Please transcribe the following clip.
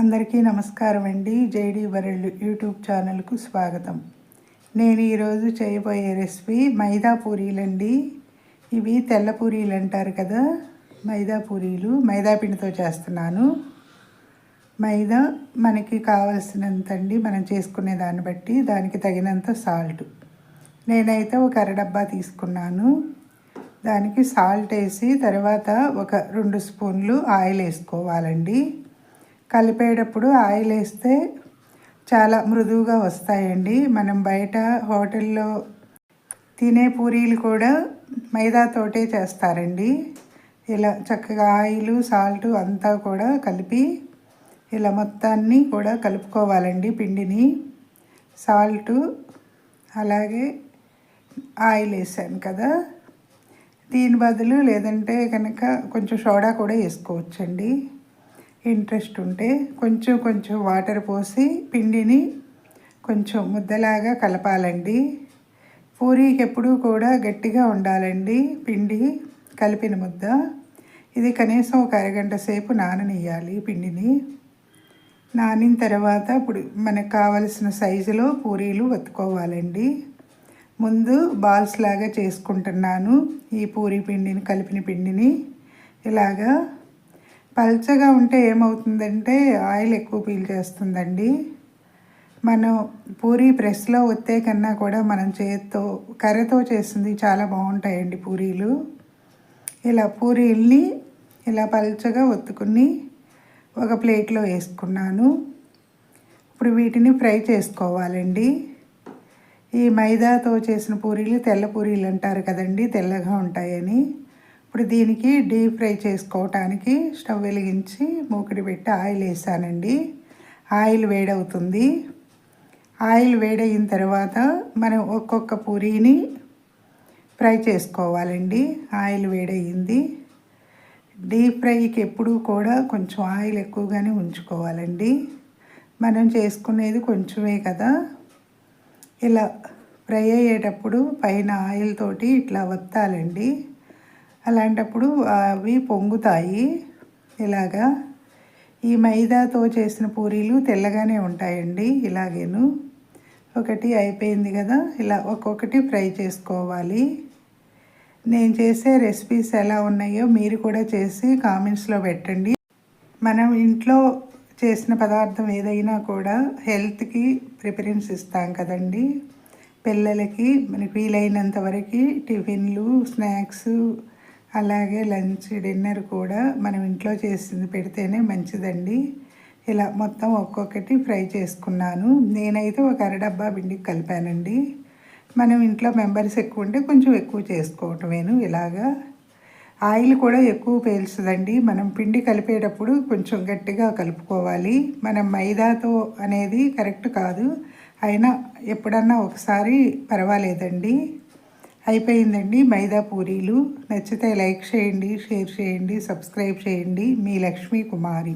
అందరికీ నమస్కారం అండి. జేడి వరల్డ్ యూట్యూబ్ ఛానల్కు స్వాగతం. నేను ఈరోజు చేయబోయే రెసిపీ మైదా పూరీలండి. ఇవి తెల్ల పూరీలు అంటారు కదా మైదా పూరీలు. మైదా పిండితో చేస్తున్నాను. మైదా మనకి కావలసినంత అండి మనం చేసుకునే దాన్ని బట్టి దానికి తగినంత సాల్ట్. నేనైతే ఒక అరడబ్బా తీసుకున్నాను. దానికి సాల్ట్ వేసి తర్వాత ఒక రెండు స్పూన్లు ఆయిల్ వేసుకోవాలండి కలిపేటప్పుడు ఆయిల్ వేస్తే చాలా మృదువుగా వస్తాయండి. మనం బయట హోటల్లో తినే పూరీలు కూడా మైదాతోటే చేస్తారండి. ఇలా చక్కగా ఆయిల్ సాల్ట్ అంతా కూడా కలిపి ఇలా మొత్తాన్ని కూడా కలుపుకోవాలండి పిండిని. సాల్టు అలాగే ఆయిల్ వేసాను కదా. దీని బదులు లేదంటే కనుక కొంచెం సోడా కూడా వేసుకోవచ్చండి. ఇంట్రెస్ట్ ఉంటే కొంచెం కొంచెం వాటర్ పోసి పిండిని కొంచెం ముద్దలాగా కలపాలండి. పూరీకి ఎప్పుడూ కూడా గట్టిగా ఉండాలండి పిండి కలిపిన ముద్ద. ఇది కనీసం ఒక అరగంట సేపు నాననియాలి పిండిని. నానిన తర్వాత ఇప్పుడు మనకు కావలసిన సైజులో పూరీలు వత్తుకోవాలండి ముందు బాల్స్ లాగా చేసుకుంటున్నాను ఈ పూరీ పిండిని కలిపిన పిండిని. ఇలాగా పల్చగా ఉంటే ఏమవుతుందంటే ఆయిల్ ఎక్కువ పీల్ చేస్తుందండి. మనం పూరి ప్రెస్లో ఒత్తే కన్నా కూడా మనం చేత్తో కర్రతో చేసింది చాలా బాగుంటాయండి పూరీలు. ఇలా పూరీల్ని ఇలా పల్చగా ఒత్తుకుని ఒక ప్లేట్లో వేసుకున్నాను. ఇప్పుడు వీటిని ఫ్రై చేసుకోవాలండి. ఈ మైదాతో చేసిన పూరీలు తెల్ల పూరీలు అంటారు కదండి తెల్లగా ఉంటాయని. ఇప్పుడు దీనికి డీప్ ఫ్రై చేసుకోవటానికి స్టవ్ వెలిగించి మూకిడి పెట్టి ఆయిల్ వేసానండి. ఆయిల్ వేడవుతుంది. ఆయిల్ వేడయిన తర్వాత మనం ఒక్కొక్క పూరీని ఫ్రై చేసుకోవాలండి. ఆయిల్ వేడయింది. డీప్ ఫ్రైకి ఎప్పుడూ కూడా కొంచెం ఆయిల్ ఎక్కువగానే ఉంచుకోవాలండి. మనం చేసుకునేది కొంచెమే కదా. ఇలా ఫ్రై అయ్యేటప్పుడు పైన ఆయిల్ తోటి ఇట్లా వత్తాలండి. అలాంటప్పుడు అవి పొంగుతాయి. ఇలాగా ఈ మైదాతో చేసిన పూరీలు తెల్లగానే ఉంటాయండి ఇలాగేను. ఒకటి అయిపోయింది కదా ఇలా ఒక్కొక్కటి ఫ్రై చేసుకోవాలి. నేను చేసే రెసిపీస్ ఎలా ఉన్నాయో మీరు కూడా చేసి కామెంట్స్లో పెట్టండి. మనం ఇంట్లో చేసిన పదార్థం ఏదైనా కూడా హెల్త్కి ప్రిఫరెన్స్ ఇస్తాం కదండి. పిల్లలకి మనకి వీలైనంత వరకు టిఫిన్లు స్నాక్స్ అలాగే లంచ్ డిన్నర్ కూడా మనం ఇంట్లో చేసింది పెడితేనే మంచిదండి. ఇలా మొత్తం ఒక్కొక్కటి ఫ్రై చేసుకున్నాను. నేనైతే ఒక అరడబ్బా పిండికి కలిపానండి. మనం ఇంట్లో మెంబర్స్ ఎక్కువ ఉంటే కొంచెం ఎక్కువ చేసుకోవటమేను ఇలాగా. ఆయిల్ కూడా ఎక్కువ పేల్చదండి. మనం పిండి కలిపేటప్పుడు కొంచెం గట్టిగా కలుపుకోవాలి. మనం మైదాతో అనేది కరెక్ట్ కాదు. అయినా ఎప్పుడన్నా ఒకసారి పర్వాలేదండి. అయిపోయిందండి మైదా పూరీలు. నచ్చితే లైక్ చేయండి షేర్ చేయండి సబ్స్క్రైబ్ చేయండి. మీ లక్ష్మీ కుమారి.